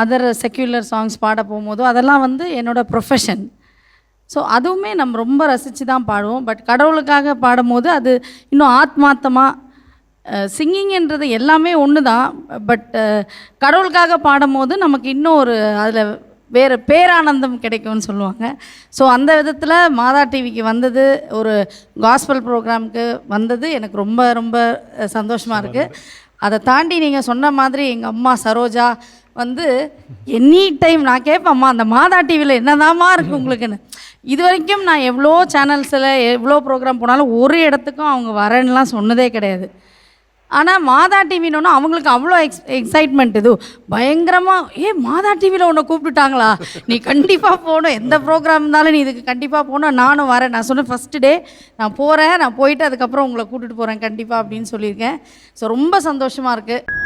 Other secular songs பாட போகும்போதோ அதெல்லாம் வந்து என்னோடய ப்ரொஃபஷன் ஸோ அதுவுமே நம்ம ரொம்ப ரசித்து தான் பாடுவோம். பட் கடவுளுக்காக பாடும்போது அது இன்னும் ஆத்மார்த்தமாக சிங்கிங்ன்றது எல்லாமே ஒன்று தான் பட் கடவுளுக்காக பாடும்போது நமக்கு இன்னும் ஒரு அதில் வேறு பேரானந்தம் கிடைக்கும்னு சொல்லுவாங்க. ஸோ அந்த விதத்தில் மாதா டிவிக்கு வந்தது ஒரு காஸ்பல் ப்ரோக்ராமுக்கு வந்தது எனக்கு ரொம்ப ரொம்ப சந்தோஷமாக இருக்குது அதை தாண்டி நீங்கள் சொன்ன மாதிரி எங்கள் அம்மா சரோஜா வந்து எனி டைம் நான் கேட்பேம்மா அந்த மாதா டிவியில் என்னதாம்மா இருக்குது உங்களுக்குன்னு? இது வரைக்கும் நான் எவ்வளோ சேனல்ஸில் எவ்வளோ ப்ரோக்ராம் போனாலும் ஒரு இடத்துக்கும் அவங்க வரேன்னுலாம் சொன்னதே கிடையாது. ஆனால் மாதா டிவின்னு அவங்களுக்கு அவ்வளோ எக்ஸ் எக்ஸைட்மெண்ட் இது. பயங்கரமாக ஏ மாதா டிவியில் உன்னை கூப்பிட்டுட்டாங்களா? நீ கண்டிப்பாக போகணும். எந்த ப்ரோக்ராம் இருந்தாலும் நீ இதுக்கு கண்டிப்பாக போகணும். நானும் வரேன். நான் சொன்னேன் ஃபஸ்ட்டு டே நான் போகிறேன் நான் போயிட்டு அதுக்கப்புறம் உங்களை கூட்டிகிட்டு போகிறேன் கண்டிப்பாக அப்படின்னு சொல்லியிருக்கேன். ஸோ ரொம்ப சந்தோஷமாக இருக்குது